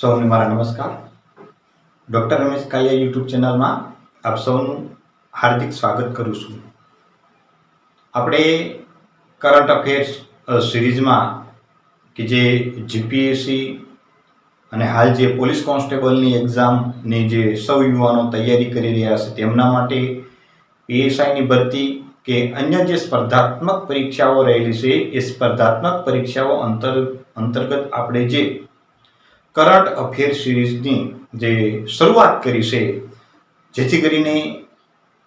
સૌને મારા નમસ્કાર. ડૉક્ટર રમેશ કાલિયા યુટ્યુબ ચેનલમાં આપ સૌનું હાર્દિક સ્વાગત કરું છું. આપણે કરંટ અફેર્સ સિરીઝમાં કે જે જીપીએસસી અને હાલ જે પોલીસ કોન્સ્ટેબલની એક્ઝામની જે સૌ યુવાનો તૈયારી કરી રહ્યા છે, તેમના માટે પીએસઆઈની ભરતી કે અન્ય જે સ્પર્ધાત્મક પરીક્ષાઓ રહેલી છે, એ સ્પર્ધાત્મક પરીક્ષાઓ અંતર, અંતર્ગત આપણે જે કરંટ અફેર સિરીઝની જે શરૂઆત કરી છે, જેથી કરીને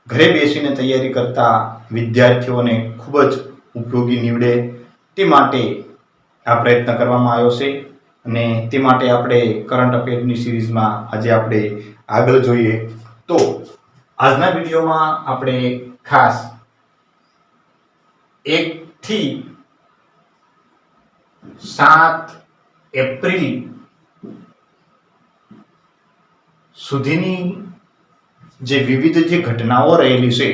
ઘરે બેસીને તૈયારી કરતા વિદ્યાર્થીઓને ખૂબ જ ઉપયોગી નીવડે તે માટે આ પ્રયત્ન કરવામાં આવ્યો છે અને તે માટે આપણે કરંટ અફેરની સિરીઝમાં આજે આપણે આગળ જોઈએ. તો આજના વિડીયોમાં આપણે ખાસ એકથી સાત એપ્રિલ સુધીની જે વિવિધ જે ઘટનાઓ રહેલી છે,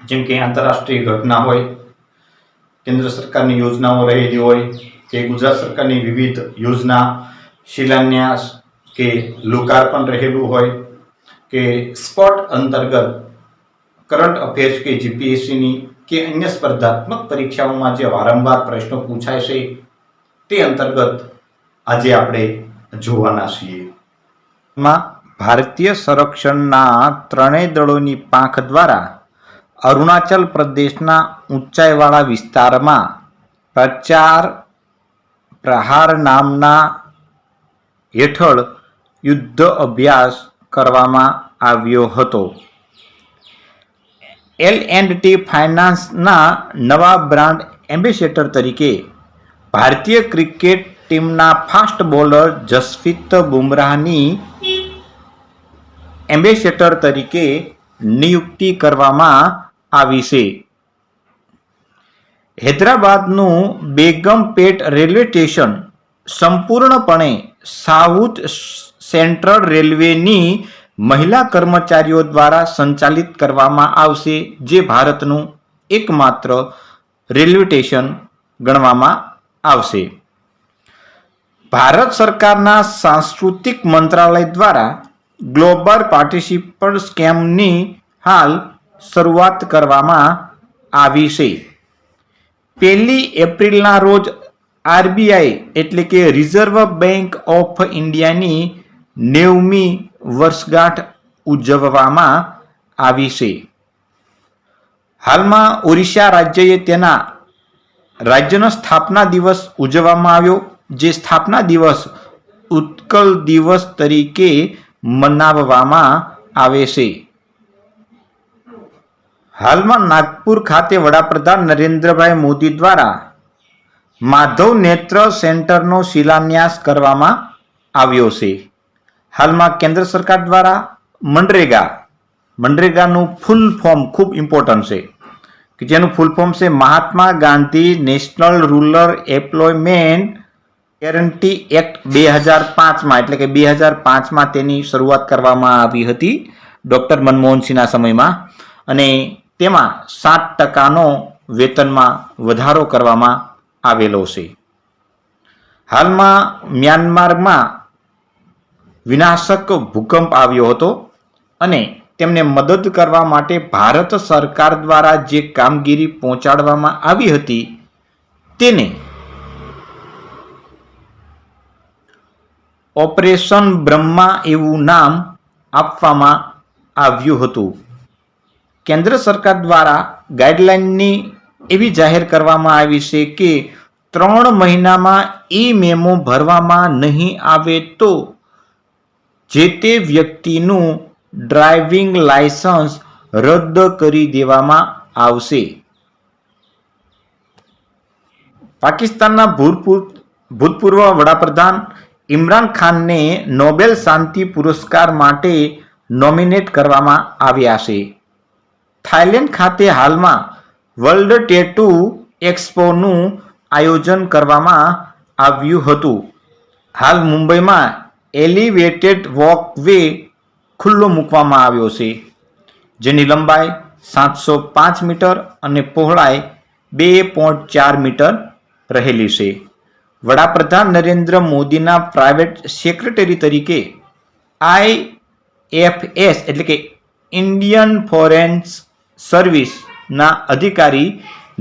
જેમ કે આંતરરાષ્ટ્રીય ઘટના હોય, કેન્દ્ર સરકારની યોજનાઓ રહેલી હોય, કે ગુજરાત સરકારની વિવિધ યોજના, શિલાન્યાસ કે લોકાર્પણ રહેલું હોય, કે સ્પોટ અંતર્ગત કરંટ અફેર્સ કે જીપીએસસીની કે અન્ય સ્પર્ધાત્મક પરીક્ષાઓમાં જે વારંવાર પ્રશ્નો પૂછાય છે, તે અંતર્ગત આજે આપણે જોવાના છીએ. માં ભારતીય સંરક્ષણના ત્રણેય દળોની પાંખ દ્વારા અરુણાચલ પ્રદેશના ઊંચાઈવાળા વિસ્તારમાં પ્રચાર પ્રહાર નામના હેઠળ યુદ્ધ અભ્યાસ કરવામાં આવ્યો હતો. એલ એન્ડ ટી ફાઇનાન્સના નવા બ્રાન્ડ એમ્બેસેડર તરીકે ભારતીય ક્રિકેટ ટીમના ફાસ્ટ બોલર જસપ્રીત બુમરાહની એમ્બેસેડર તરીકે નિયુક્તિ કરવામાં આવી છે. હૈદરાબાદનું બેગમપેટ રેલવે સ્ટેશન સંપૂર્ણપણે સાઉથ સેન્ટ્રલ રેલવેની મહિલા કર્મચારીઓ દ્વારા સંચાલિત કરવામાં આવશે, જે ભારતનું એકમાત્ર રેલવે સ્ટેશન ગણવામાં આવશે. ભારત સરકારના સાંસ્કૃતિક મંત્રાલય દ્વારા ગ્લોબલ પાર્ટિસિપન્ટ સ્કેમની હાલ શરૂઆત કરવામાં આવી છે. પહેલી એપ્રિલના રોજ આરબીઆઈ એટલે કે રિઝર્વ બેંક ઓફ ઇન્ડિયાની નેવમી વર્ષગાંઠ ઉજવવામાં આવી છે. હાલમાં ઓરિસ્સા રાજ્યએ તેના રાજ્યનો સ્થાપના દિવસ ઉજવવામાં આવ્યો, જે સ્થાપના દિવસ ઉત્કલ દિવસ તરીકે મનાવવામાં આવે છે. હાલમાં નાગપુર ખાતે વડાપ્રધાન નરેન્દ્રભાઈ મોદી દ્વારા માધવ નેત્ર સેન્ટરનો શિલાન્યાસ કરવામાં આવ્યો છે. હાલમાં કેન્દ્ર સરકાર દ્વારા મનરેગા, મનરેગાનું ફૂલ ફોર્મ ખૂબ ઇમ્પોર્ટન્ટ છે. કે જેનું ફૂલ ફોર્મ છે Mahatma Gandhi national rural employment guarantee act બે હજાર પાંચમાં એટલે કે બે હજાર પાંચમાં તેની શરૂઆત કરવામાં આવી હતી ડૉક્ટર મનમોહનસિંહના સમયમાં. અને તેમાં સાત ટકાનો વેતનમાં વધારો કરવામાં આવેલો છે. હાલમાં મ્યાનમારમાં વિનાશક ભૂકંપ આવ્યો હતો અને તેમને મદદ કરવા માટે ભારત સરકાર દ્વારા જે કામગીરી પહોંચાડવામાં આવી હતી, તેને ઓપરેશન બ્રહ્મા એવું નામ આપવામાં આવ્યું હતું. કેન્દ્ર સરકાર દ્વારા ગાઈડલાઇનની એવી જાહેર કરવામાં આવી છે કે ત્રણ મહિનામાં ઈ મેમો ભરવામાં નહીં આવે તો જે તે વ્યક્તિનું ડ્રાઇવિંગ લાયસન્સ રદ કરી દેવામાં આવશે. પાકિસ્તાનના ભૂતપૂર્વ વડાપ્રધાન ઇમરાન ખાનને નોબેલ શાંતિ પુરસ્કાર માટે નોમિનેટ કરવામાં આવ્યા છે. થાઇલેન્ડ ખાતે હાલમાં વર્લ્ડ ટેટુ એક્સપોનું આયોજન કરવામાં આવ્યું હતું. હાલ મુંબઈમાં એલિવેટેડ વોકવે ખુલ્લો મૂકવામાં આવ્યો છે, જેની લંબાઈ સાતસો પાંચ મીટર અને પહોળાઈ બે પોઈન્ટ ચાર મીટર રહેલી છે. વડાપ્રધાન નરેન્દ્ર મોદીના પ્રાઇવેટ સેક્રેટરી તરીકે આઈ એફ એસ એટલે કે ઇન્ડિયન ફોરેન્સ સર્વિસના અધિકારી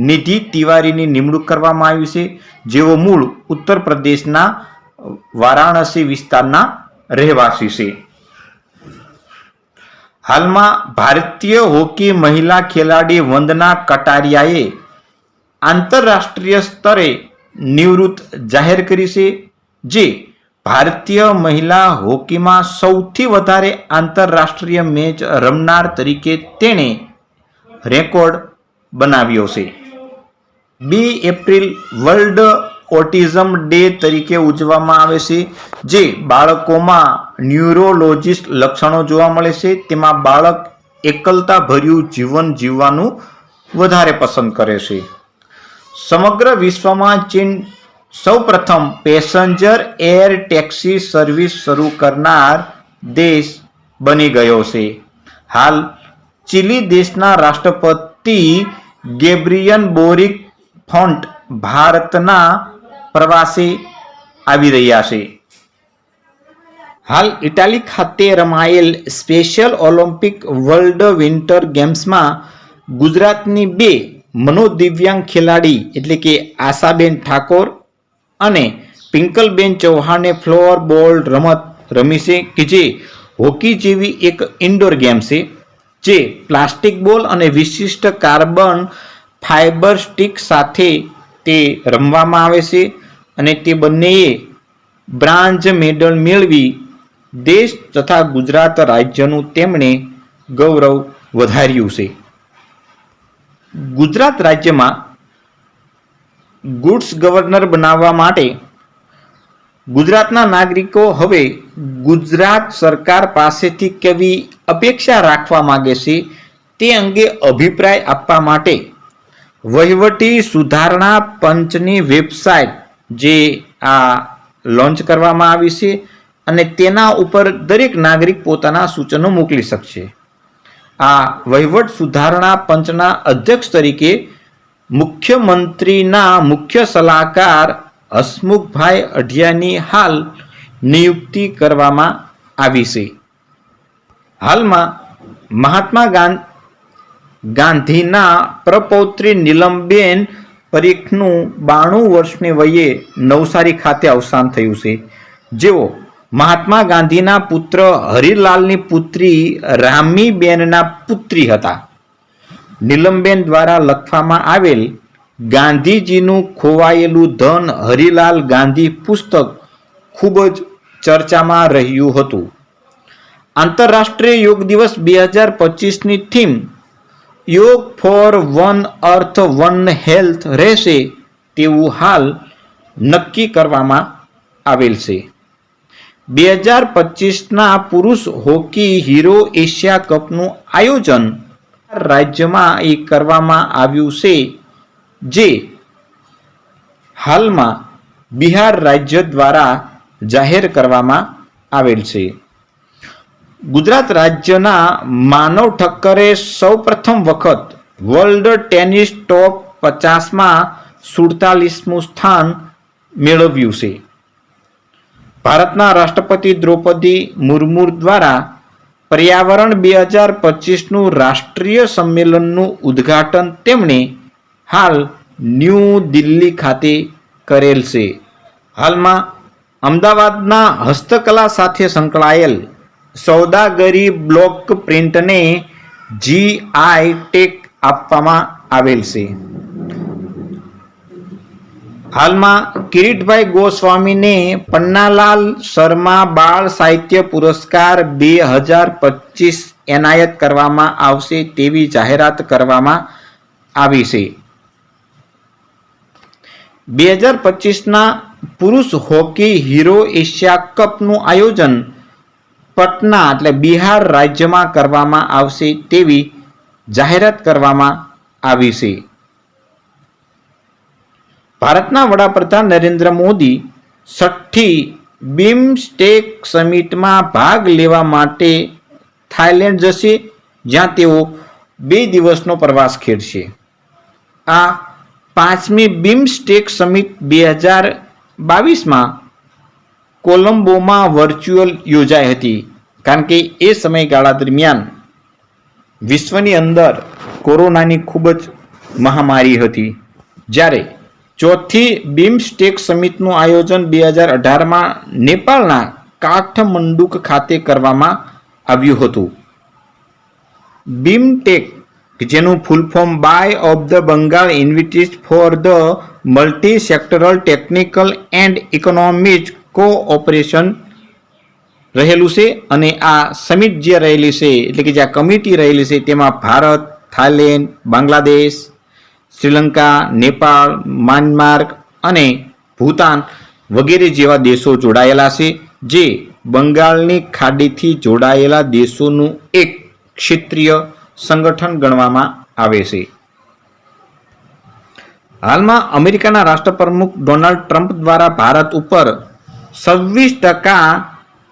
નિધિ તિવારીની નિમણૂક કરવામાં આવી છે, જેઓ મૂળ ઉત્તર પ્રદેશના વારાણસી વિસ્તારના રહેવાસી છે. હાલમાં ભારતીય હોકી મહિલા ખેલાડી વંદના કટારિયાએ આંતરરાષ્ટ્રીય સ્તરે નિવૃત્ત જાહેર કરી છે, જે ભારતીય મહિલા હોકીમાં સૌથી વધારે આંતરરાષ્ટ્રીય મેચ રમનાર તરીકે તેણે રેકોર્ડ બનાવ્યો છે. બે એપ્રિલ વર્લ્ડ ઓટિઝમ ડે તરીકે ઉજવવામાં આવે છે, જે બાળકોમાં ન્યુરોલોજિસ્ટ લક્ષણો જોવા મળે છે. તેમાં બાળક એકલતા ભર્યું જીવન જીવવાનું વધારે પસંદ કરે છે. સમગ્ર વિશ્વમાં ચીન સૌપ્રથમ પેસેન્જર એર ટેક્સી સર્વિસ શરૂ કરનાર દેશ બની ગયો છે. હાલ, ચીલી દેશના રાષ્ટ્રપતિ ગેબ્રિયન બોરિક ફોન્ટ ભારતના પ્રવાસે આવી રહ્યા છે. હાલ, ઇટાલી ખાતે રમાયેલ સ્પેશિયલ ઓલિમ્પિક વર્લ્ડ વિન્ટર ગેમ્સમાં ગુજરાતની બે મનોદિવ્યાંગ ખેલાડી એટલે કે આશાબેન ઠાકોર અને પિંકલબેન ચૌહાણે ફ્લોર બોલ રમત રમી છે કે જે હોકી જેવી એક ઇન્ડોર ગેમ છે, જે પ્લાસ્ટિક બોલ અને વિશિષ્ટ કાર્બન ફાઇબર સ્ટિક સાથે તે રમવામાં આવે છે અને તે બંનેએ બ્રાન્જ મેડલ મેળવી દેશ તથા ગુજરાત રાજ્યનું તેમણે ગૌરવ વધાર્યું છે. ગુજરાત રાજ્યમાં ગુડ્સ ગવર્નર બનાવવા માટે ગુજરાતના નાગરિકો હવે ગુજરાત સરકાર પાસેથી કેવી અપેક્ષા રાખવા માગે છે તે અંગે અભિપ્રાય આપવા માટે વહીવટી સુધારણા પંચની વેબસાઇટ જે આ લોન્ચ કરવામાં આવી છે અને તેના ઉપર દરેક નાગરિક પોતાના સૂચનો મોકલી શકશે. આ વહીવટ સુધારણા પંચના અધ્યક્ષ તરીકે મુખ્યમંત્રીના મુખ્ય સલાહકાર હસમુખભાઈ અઢિયાની હાલ નિયુક્તિ કરવામાં આવી છે. હાલમાં મહાત્મા ગાંધી, ગાંધીના પ્રપૌત્રી નીલમબેન પરીખનું બાણું વર્ષની વયે નવસારી ખાતે અવસાન થયું છે. જેઓ મહાત્મા ગાંધીના પુત્ર હરિલાલની પુત્રી રામીબેનના પુત્રી હતા. નીલમબેન દ્વારા લખવામાં આવેલ ગાંધીજીનું ખોવાયેલું ધન હરિલાલ ગાંધી પુસ્તક ખૂબ જ ચર્ચામાં રહ્યું હતું. આંતરરાષ્ટ્રીય યોગ દિવસ બે હજાર પચીસની theme yoga for one earth one health રહેશે તેવું હાલ નક્કી કરવામાં આવેલ છે. બે હજાર પચીસના પુરુષ હોકી હીરો એશિયા કપનું આયોજન રાજ્યમાં એ કરવામાં આવ્યું છે, જે હાલમાં બિહાર રાજ્ય દ્વારા જાહેર કરવામાં આવેલ છે. ગુજરાત રાજ્યના માનવ ઠક્કરે સૌપ્રથમ વખત વર્લ્ડ ટેનિસ ટોપ પચાસમાં સુડતાલીસમું સ્થાન મેળવ્યું છે. ભારતના રાષ્ટ્રપતિ દ્રૌપદી મુર્મુ દ્વારા પર્યાવરણ બે હજાર પચીસનું રાષ્ટ્રીય સંમેલનનું ઉદ્ઘાટન તેમણે હાલ ન્યૂ દિલ્હી ખાતે કરેલ છે. હાલમાં અમદાવાદના હસ્તકલા સાથે સંકળાયેલ સૌદાગરી બ્લોક પ્રિન્ટને જીઆઈ ટેક આપવામાં આવેલ છે. હાલમાં કિરીટભાઈ ગોસ્વામીને પન્નાલાલ શર્મા બાળ સાહિત્ય પુરસ્કાર બે હજાર પચીસ એનાયત કરવામાં આવશે તેવી જાહેરાત કરવામાં આવી છે. બે હજાર પચીસના પુરુષ હોકી હીરો એશિયા કપનું આયોજન પટના એટલે બિહાર રાજ્યમાં કરવામાં આવશે તેવી જાહેરાત કરવામાં આવી છે. ભારતના વડાપ્રધાન નરેન્દ્ર મોદી છઠ્ઠી બિમસ્ટેક સમિટમાં ભાગ લેવા માટે થાઇલેન્ડ જશે, જ્યાં તેઓ બે દિવસનો પ્રવાસ ખેડશે. આ પાંચમી બિમસ્ટેક સમિટ બે હજાર બાવીસમાં કોલંબોમાં વર્ચ્યુઅલ યોજાઈ હતી, કારણ કે એ સમયગાળા દરમિયાન વિશ્વની અંદર કોરોનાની ખૂબ જ મહામારી હતી. જ્યારે ચોથી બિમસ્ટેક સમિટનું આયોજન બે હજાર અઢારમાં નેપાળના કાઠમંડુક ખાતે કરવામાં આવ્યું હતું. બિમટેક, જેનું full form bay of the Bengal initiative for the multi sectoral technical and economic cooperation રહેલું છે અને આ સમિટ જે રહેલી છે, એટલે કે જે આ કમિટી રહેલી છે, તેમાં ભારત થાઇલેન્ડ બાંગ્લાદેશ શ્રીલંકા, નેપાળ, મ્યાનમાર અને ભૂતાન વગેરે જેવા દેશો જોડાયેલા છે, જે બંગાળની ખાડીથી જોડાયેલા દેશોનું એક ક્ષેત્રીય સંગઠન ગણવામાં આવે છે. હાલમાં અમેરિકાના રાષ્ટ્રપ્રમુખ ડોનાલ્ડ ટ્રમ્પ દ્વારા ભારત ઉપર છવ્વીસ ટકા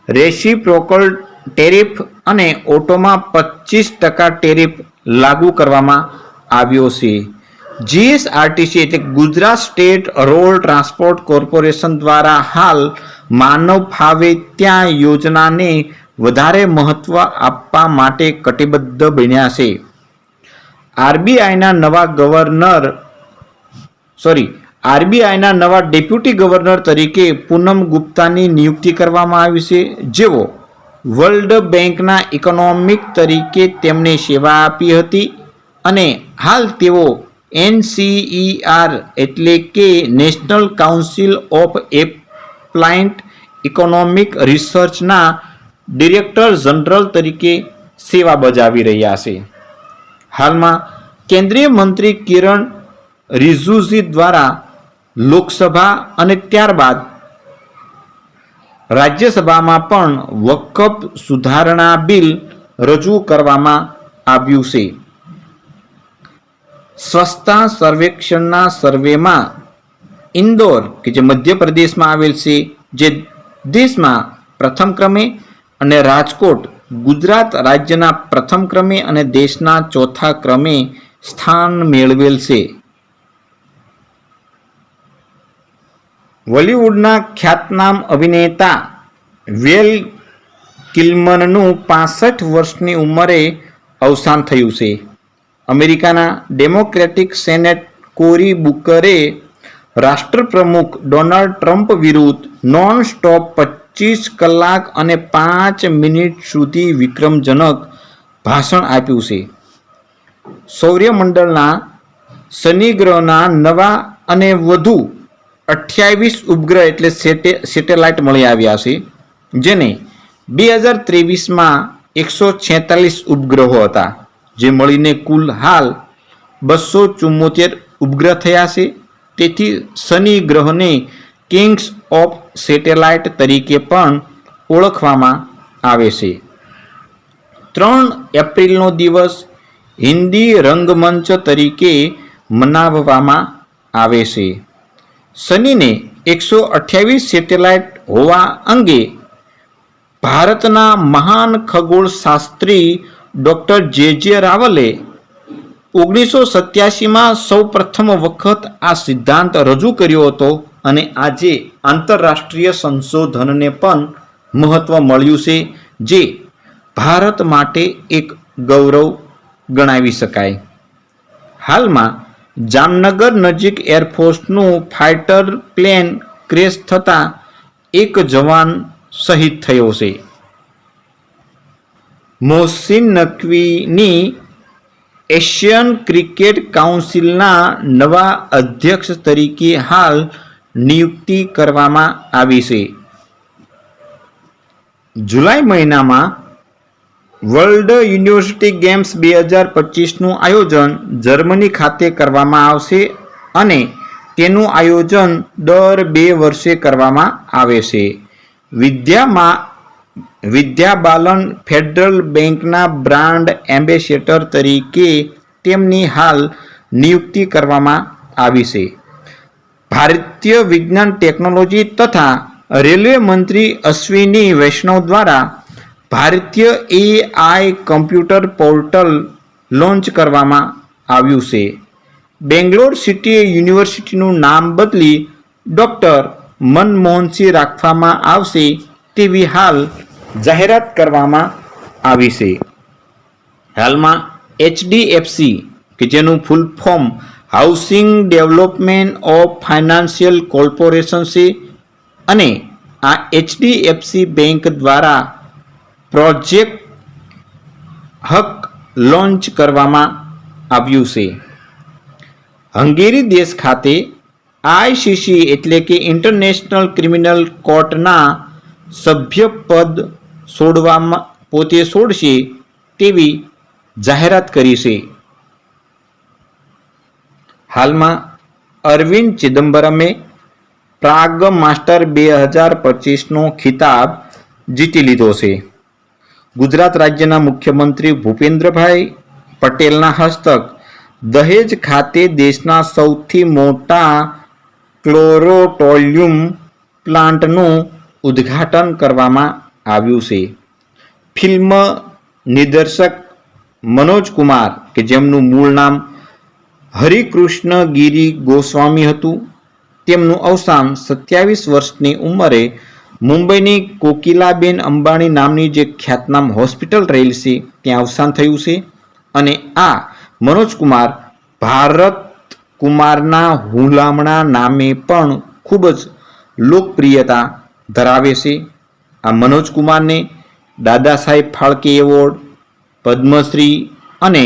રેસિપ્રોકલ ટેરિફ અને ઓટોમાં પચીસ ટકા ટેરિફ લાગુ કરવામાં આવ્યો છે. જીએસઆરટીસી એટલે Gujarat state road transport corporation દ્વારા હાલ માનવ ફાવે ત્યાં યોજનાને વધારે મહત્વ આપવા માટે કટિબદ્ધ બન્યા છે. આરબીઆઈના નવા ગવર્નર, સોરી, આરબીઆઈના નવા ડેપ્યુટી ગવર્નર તરીકે પૂનમ ગુપ્તાની નિયુક્તિ કરવામાં આવી છે. જેઓ વર્લ્ડ બેંકના ઇકોનોમિક તરીકે તેમણે સેવા આપી હતી અને હાલ તેઓ એનસીઈઆર એટલે કે national council of applied economic રિસર્ચના director general તરીકે સેવા બજાવી રહ્યા છે. હાલમાં કેન્દ્રીય મંત્રી કિરણ રિજુજી દ્વારા લોકસભા અને ત્યારબાદ રાજ્યસભામાં પણ વકફ સુધારણા બિલ રજૂ કરવામાં આવ્યું છે. સ્વચ્છતા સર્વેક્ષણના સર્વેમાં ઇન્દોર કે જે મધ્યપ્રદેશમાં આવેલ છે, જે દેશમાં પ્રથમ ક્રમે અને રાજકોટ, ગુજરાત રાજ્યના પ્રથમ ક્રમે અને દેશના ચોથા ક્રમે સ્થાન મેળવેલ છે. બોલિવૂડના ખ્યાતનામ અભિનેતા વેલ કિલ્મનનું પાસઠ વર્ષની ઉંમરે અવસાન થયું છે. અમેરિકાના ડેમોક્રેટિક સેનેટ કોરી બુકરે રાષ્ટ્રપ્રમુખ ડોનાલ્ડ ટ્રમ્પ વિરુદ્ધ નોન સ્ટોપ પચીસ કલાક અને પાંચ મિનિટ સુધી વિક્રમજનક ભાષણ આપ્યું છે. સૌર્યમંડળના શનિ ગ્રહના નવા અને વધુ અઠ્યાવીસ ઉપગ્રહ એટલે સેટે, સેટેલાઇટ મળી આવ્યા છે, જેને બે હજાર ત્રેવીસમાં એકસો છેતાલીસ ઉપગ્રહો હતા. જે મળીને કુલ હાલ બસો ચુમ્મોતેર ઉપગ્રહ થયા છે. તેથી શનિ ગ્રહને કિંગ્સ ઓફ સેટેલાઇટ તરીકે પણ ઓળખવામાં આવે છે. ત્રણ એપ્રિલનો દિવસ હિન્દી રંગમંચ તરીકે મનાવવામાં આવે છે. શનિને એકસો અઠ્યાવીસ સેટેલાઇટ હોવા અંગે ભારતના મહાન ખગોળશાસ્ત્રી ડૉક્ટર જે જે રાવલે ઓગણીસો સત્યાસીમાં સૌ પ્રથમ વખત આ સિદ્ધાંત રજૂ કર્યો હતો અને આજે આંતરરાષ્ટ્રીય સંશોધનને પણ મહત્ત્વ મળ્યું છે, જે ભારત માટે એક ગૌરવ ગણાવી શકાય. હાલમાં જામનગર નજીક એરફોર્સનું ફાઇટર પ્લેન ક્રેશ થતાં એક જવાન શહીદ થયો છે. મોહસિન નકવીની એશિયન ક્રિકેટ કાઉન્સિલના નવા અધ્યક્ષ તરીકે હાલ નિયુક્તિ કરવામાં આવી છે. જુલાઈ મહિનામાં વર્લ્ડ યુનિવર્સિટી ગેમ્સ બે હજાર પચીસનું આયોજન જર્મની ખાતે કરવામાં આવશે અને તેનું આયોજન દર બે વર્ષે કરવામાં આવે છે. વિદ્યામાં વિદ્યા બાલન ફેડરલ બેંકના બ્રાન્ડ એમ્બેસેડર તરીકે તેમની હાલ નિયુક્તિ કરવામાં આવી છે. ભારતીય વિજ્ઞાન ટેકનોલોજી તથા રેલવે મંત્રી અશ્વિની વૈષ્ણવ દ્વારા ભારતીય એઆઈ કમ્પ્યુટર પોર્ટલ લોન્ચ કરવામાં આવ્યું છે. બેંગ્લોર સિટી યુનિવર્સિટીનું નામ બદલી ડૉક્ટર મનમોહનસિંહ રાખવામાં આવશે તેવી હાલ જાહેરાત કરવામાં આવી છે. હાલમાં એચડીએફસી, કે જેનું full form housing development of financial corporation છે, અને આ એચડીએફસી બેંક દ્વારા પ્રોજેક્ટ હક લોન્ચ કરવામાં આવ્યું છે. હંગેરી દેશ ખાતે આઈસીસી એટલે કે ઇન્ટરનેશનલ ક્રિમિનલ કોર્ટના સભ્યપદ છોડવામાં પોતે છોડશે તેવી જાહેરાત કરી છે. હાલમાં અરવિંદ ચિદમ્બરમે પ્રાગ માસ્ટર બે હજાર પચીસનો ખિતાબ જીતી લીધો છે. ગુજરાત રાજ્યના મુખ્યમંત્રી ભૂપેન્દ્રભાઈ પટેલના હસ્તક દહેજ ખાતે દેશના સૌથી મોટા ક્લોરોટોલિયમ પ્લાન્ટનું ઉદ્ઘાટન કરવામાં આવ્યું છે. ફિલ્મ નિર્દેશક મનોજ કુમાર, કે જેમનું મૂળ નામ હરિકૃષ્ણ ગિરી ગોસ્વામી હતું. તેમનું અવસાન સત્યાવીસ વર્ષની ઉંમરે મુંબઈની કોકિલાબેન અંબાણી નામની જે ખ્યાતનામ હોસ્પિટલ રહેલી છે, ત્યાં અવસાન થયું છે. અને આ મનોજ કુમાર ભારત કુમારના હુલામણા નામે પણ ખૂબ જ લોકપ્રિયતા ધરાવે છે. આ મનોજ કુમારને દાદા સાહેબ ફાળકે એવોર્ડ, પદ્મશ્રી અને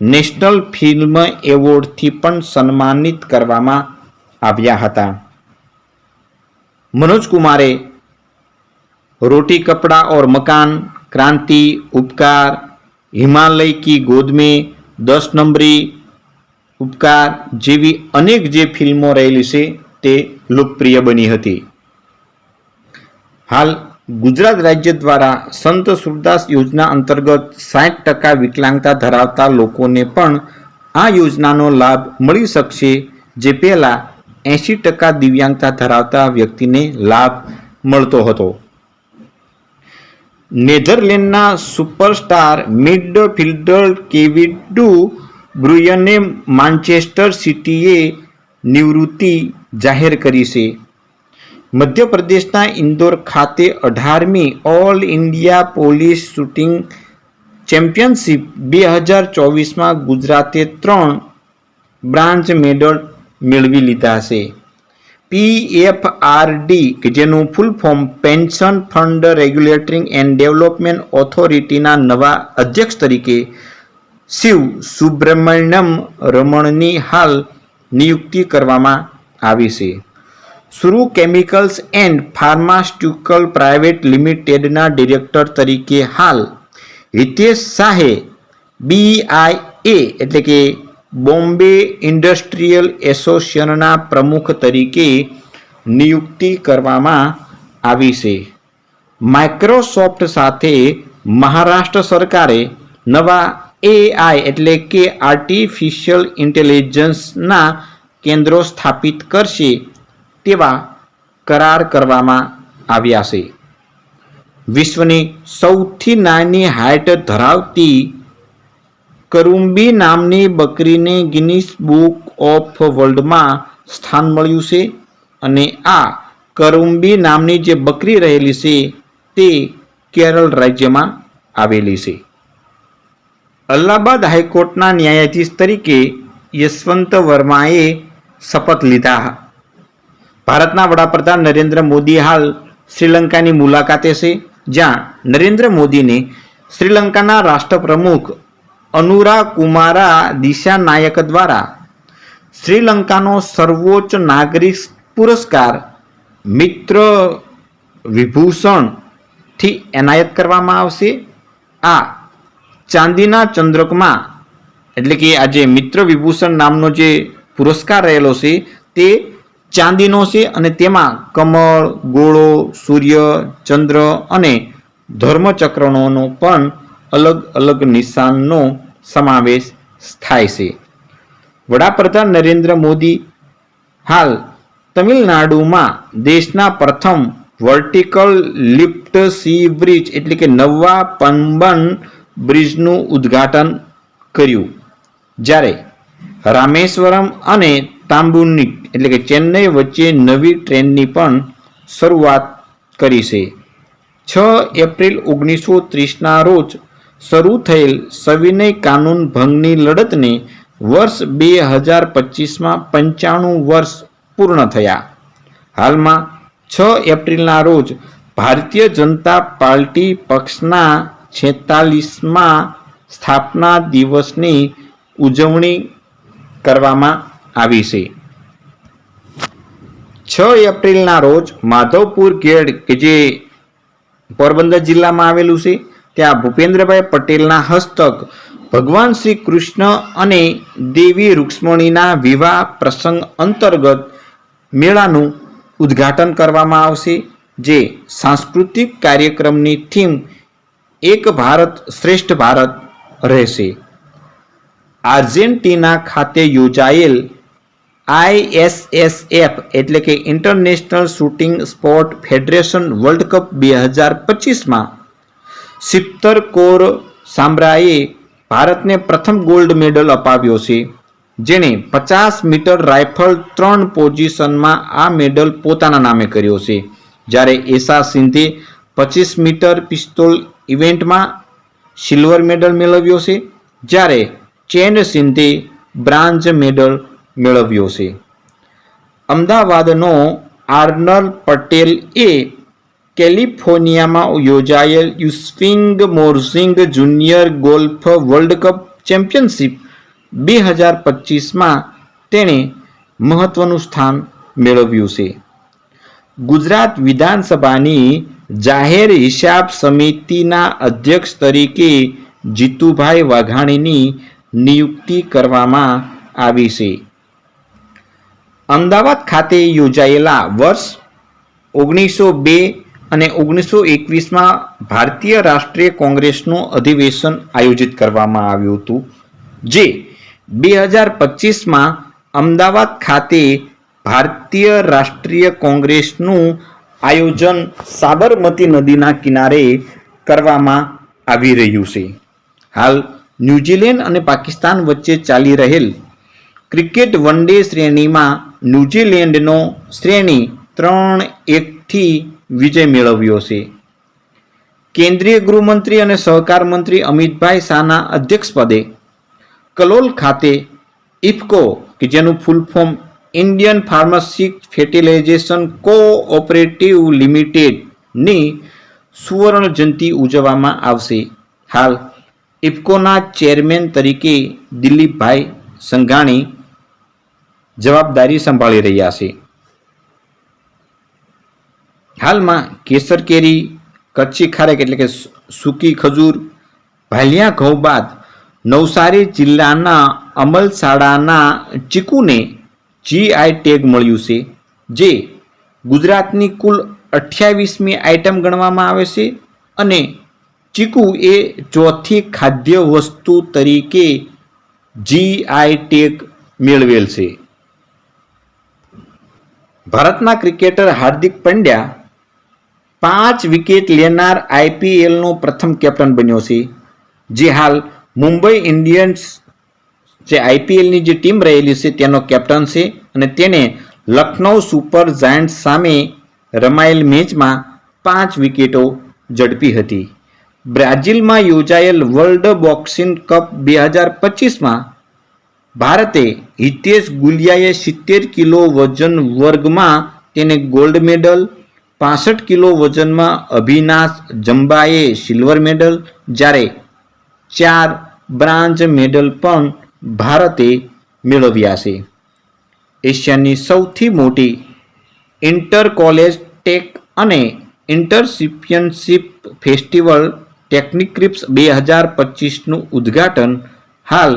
નેશનલ ફિલ્મ એવોર્ડથી પણ સન્માનિત કરવામાં આવ્યા હતા. મનોજ કુમારે રોટી કપડા ઓર મકાન, ક્રાંતિ, ઉપકાર, હિમાલય કી ગોદમે દસ નંબરી ઉપકાર જેવી અનેક જે ફિલ્મો રહેલી છે તે લોકપ્રિય બની હતી. હાલ ગુજરાત રાજ્ય દ્વારા સંત સુરદાસ યોજના અંતર્ગત સાઠ ટકા વિકલાંગતા ધરાવતા લોકોને પણ આ યોજનાનો લાભ મળી શકશે, જે પહેલાં એંશી ટકા દિવ્યાંગતા ધરાવતા વ્યક્તિને લાભ મળતો હતો. નેધરલેન્ડના superstar midfielder Kevin de Bruyne Manchester સિટીએ નિવૃત્તિ જાહેર કરી છે. મધ્યપ્રદેશના ઇન્દોર ખાતે અઢારમી all India police shooting championship બે હજાર ચોવીસમાં ગુજરાતે ત્રણ બ્રાન્ચ મેડલ મેળવી લીધા છે. પીએફઆરડી કે જેનું full form pension fund regulatory and development ઓથોરિટીના નવા અધ્યક્ષ તરીકે શિવ સુબ્રમણ્યમ રમણની હાલ નિયુક્તિ કરવામાં આવી છે. Suru chemicals and pharmaceutical private લિમિટેડના ડિરેક્ટર તરીકે હાલ હિતેશ શાહે બીઆઈએ એટલે કે બોમ્બે ઇન્ડસ્ટ્રીયલ એસોસિએશનના પ્રમુખ તરીકે નિયુક્તિ કરવામાં આવી છે. માઇક્રોસોફ્ટ સાથે મહારાષ્ટ્ર સરકારે નવા એઆઈ એટલે કે આર્ટિફિશિયલ ઇન્ટેલિજન્સના કેન્દ્રો સ્થાપિત કરશે. તેવા કરાર કરવામાં આવ્યા છે. વિશ્વની સૌથી નાની હાઇટ ધરાવતી કરુંબી નામની બકરીને ગિનિસ બુક ઓફ વર્લ્ડમાં સ્થાન મળ્યું છે અને આ કરુંબી નામની જે બકરી રહેલી છે તે કેરળ રાજ્યમાં આવેલી છે. અલ્હાબાદ હાઈકોર્ટના ન્યાયાધીશ તરીકે યશવંત વર્માએ શપથ લીધા. ભારતના વડાપ્રધાન નરેન્દ્ર મોદી હાલ શ્રીલંકાની મુલાકાતે છે, જ્યાં નરેન્દ્ર મોદીને શ્રીલંકાના રાષ્ટ્રપ્રમુખ અનુરા કુમારા દિશા નાયક દ્વારા શ્રીલંકાનો સર્વોચ્ચ નાગરિક પુરસ્કાર મિત્ર વિભૂષણથી એનાયત કરવામાં આવશે. આ ચાંદીના ચંદ્રકમાં, એટલે કે આ જે મિત્ર વિભૂષણ નામનો જે પુરસ્કાર રહેલો છે, તે ચાંદીનો છે અને તેમાં કમળ, ગોળો, સૂર્ય, ચંદ્ર અને ધર્મચક્રનો પણ અલગ અલગ નિશાનનો સમાવેશ થાય છે. વડાપ્રધાન નરેન્દ્ર મોદી હાલ તમિલનાડુમાં દેશના પ્રથમ વર્ટિકલ લિફ્ટ સી બ્રિજ એટલે કે નવા પંબન બ્રિજનું ઉદ્ઘાટન કર્યું. જ્યારે રામેશ્વરમ અને તાંબુનિક એટલે કે ચેન્નઈ વચ્ચે નવી ટ્રેનની પણ શરૂઆત કરી છે. છ એપ્રિલ ઓગણીસો ત્રીસના રોજ શરૂ થયેલ સવિનય કાનૂન ભંગની લડતને વર્ષ બે હજાર પચીસમાં પંચાણું વર્ષ પૂર્ણ થયા. હાલમાં છ એપ્રિલના રોજ ભારતીય જનતા પાર્ટી પક્ષના છેતાલીસમાં સ્થાપના દિવસની ઉજવણી કરવામાં આવી છે. છ એપ્રિલના રોજ માધવપુર ગેડ કે જે પોરબંદર જિલ્લામાં આવેલું છે, ત્યાં ભૂપેન્દ્રભાઈ પટેલના હસ્તક ભગવાન શ્રી કૃષ્ણ અને દેવી રૂક્ષ્મણીના વિવાહ પ્રસંગ અંતર્ગત મેળાનું ઉદ્ઘાટન કરવામાં આવશે, જે સાંસ્કૃતિક કાર્યક્રમની થીમ એક ભારત શ્રેષ્ઠ ભારત રહેશે. આર્જેન્ટિના ખાતે યોજાયેલ આઈએસએસએફ એટલે કે international shooting sport federation world cup બે હજાર પચીસમાં સિત્તર કોર સામ્રાએ ભારતને પ્રથમ ગોલ્ડ મેડલ અપાવ્યો છે, જેણે પચાસ મીટર રાઇફલ ત્રણ પોઝિશનમાં આ મેડલ પોતાના નામે કર્યો છે. જ્યારે એશા સિંધે પચીસ મીટર પિસ્તોલ ઇવેન્ટમાં સિલ્વર મેડલ મેળવ્યો છે, જ્યારે ચેન સિંધે બ્રાન્ઝ મેડલ મેળવ્યો છે. અમદાવાદનો આર્નલ પટેલ એ કેલિફોર્નિયામાં યોજાયેલ યુસ્વિંગ મોર્ઝિંગ junior golf world cup championship બે હજાર પચીસમાં તેણે મહત્વનું સ્થાન મેળવ્યું છે. ગુજરાત વિધાનસભાની જાહેર હિસાબ સમિતિના અધ્યક્ષ તરીકે જીતુભાઈ વાઘાણીની નિયુક્તિ કરવામાં આવી છે. અમદાવાદ ખાતે યોજાયેલા વર્ષ ઓગણીસો બે અને ઓગણીસો એકવીસમાં ભારતીય રાષ્ટ્રીય કોંગ્રેસનું અધિવેશન આયોજિત કરવામાં આવ્યું હતું, જે બે હજાર પચીસમાં અમદાવાદ ખાતે ભારતીય રાષ્ટ્રીય કોંગ્રેસનું આયોજન સાબરમતી નદીના કિનારે કરવામાં આવી રહ્યું છે. હાલ ન્યૂઝીલેન્ડ અને પાકિસ્તાન વચ્ચે ચાલી રહેલ ક્રિકેટ વન ડે શ્રેણીમાં ન્યૂઝીલેન્ડનો શ્રેણી ત્રણ એકથી વિજય મેળવ્યો છે. કેન્દ્રીય ગૃહમંત્રી અને સહકાર મંત્રી અમિતભાઈ શાહના અધ્યક્ષપદે કલોલ ખાતે ઇફકો, કે જેનું full form Indian farmers fertilisation cooperative લિમિટેડની સુવર્ણ જયંતિ ઉજવવામાં આવશે. હાલ ઇફકોના ચેરમેન તરીકે દિલીપભાઈ સંઘાણી જવાબદારી સંભાળી રહ્યા છે. હાલમાં કેસર કેરી, કચ્છી ખારેક એટલે કે સૂકી ખજૂર, ભાલિયા ઘઉં બાદ નવસારી જિલ્લાના અમલસાડાના ચીકુને જીઆઈ ટેગ મળ્યું છે, જે ગુજરાતની કુલ અઠ્યાવીસમી આઇટમ ગણવામાં આવે છે અને ચીકુ એ ચોથી ખાદ્ય વસ્તુ તરીકે જીઆઈ ટેગ મેળવેલ છે. ભારતના ક્રિકેટર હાર્દિક પંડ્યા પાંચ વિકેટ લેનાર આઈપીએલનો પ્રથમ કેપ્ટન બન્યો છે. જે હાલ મુંબઈ ઇન્ડિયન્સ જે આઈપીએલની જે ટીમ રહેલી છે તેનો કેપ્ટન છે અને તેણે લખનૌ સુપર જાયન્ટ્સ સામે રમાયેલ મેચમાં પાંચ વિકેટો ઝડપી હતી. બ્રાઝિલમાં યોજાયેલ વર્લ્ડ બોક્સિંગ કપ બે હજાર પચીસમાં ભારતે હિતેશ ગુલિયાએ સિત્તેર કિલો વજન વર્ગમાં તેને ગોલ્ડ મેડલ પાસઠ કિલો વજનમાં અભિનાશ જંબાએ સિલ્વર મેડલ જ્યારે ચાર બ્રાન્ઝ મેડલ પણ ભારતે મેળવ્યા છે. એશિયાની સૌથી મોટી ઇન્ટર કોલેજ ટેક અને ઇન્ટરસિપિયનશિપ ફેસ્ટિવલ ટેકનિક્રિપ્સ બે હજાર પચીસનું ઉદ્ઘાટન હાલ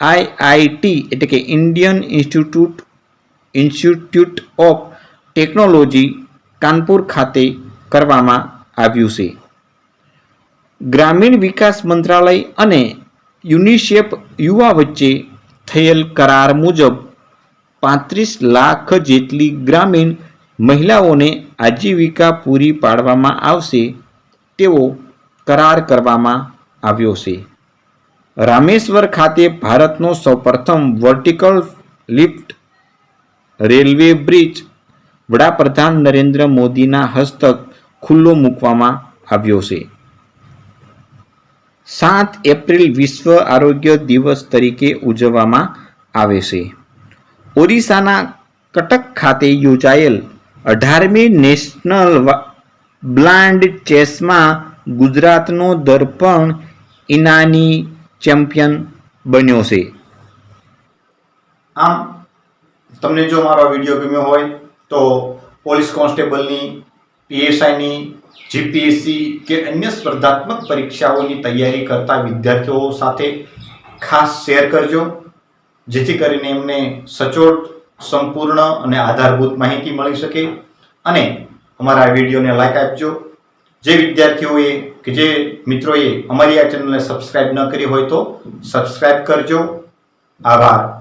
આઈઆઈટી એટલે કે Indian institute institute of technology Kanpur ખાતે કરવામાં આવ્યું છે. ગ્રામીણ વિકાસ મંત્રાલય અને યુનિસેફ યુવા વચ્ચે થયેલ કરાર મુજબ પાંત્રીસ લાખ જેટલી ગ્રામીણ મહિલાઓને આજીવિકા પૂરી પાડવામાં આવશે તેવો કરાર કરવામાં આવ્યો છે. રામેશ્વર ખાતે ભારતનો સૌપ્રથમ વર્ટિકલ લિફ્ટ રેલવે બ્રિજ વડાપ્રધાન નરેન્દ્ર મોદીના હસ્તક ખુલ્લો મૂકવામાં આવ્યો છે. સાત એપ્રિલ વિશ્વ આરોગ્ય દિવસ તરીકે ઉજવવામાં આવે છે. ઓરિસ્સાના કટક ખાતે યોજાયેલ અઢારમી નેશનલ બ્લાઇન્ડ ચેસમાં ગુજરાતનો દર્પણ ઇનાની ચેમ્પિયન બન્યો છે. આમ, તમને જો મારો વીડિયો ગમ્યો હોય, તો પોલીસ કોન્સ્ટેબલની, પીએસઆઈની, જીપીએસસી કે અન્ય સ્પર્ધાત્મક પરીક્ષાઓની તૈયારી કરતા વિદ્યાર્થીઓ સાથે ખાસ શેર કરજો, જેથી કરીને એમને સચોટ, સંપૂર્ણ અને આધારભૂત માહિતી મળી શકે. અને અમારા વિડીયોને લાઈક આપજો. જે વિદ્યાર્થીઓએ કે જે મિત્રોએ અમારી આ ચેનલને સબસ્ક્રાઈબ ન કરી હોય તો સબસ્ક્રાઈબ કરજો. આભાર.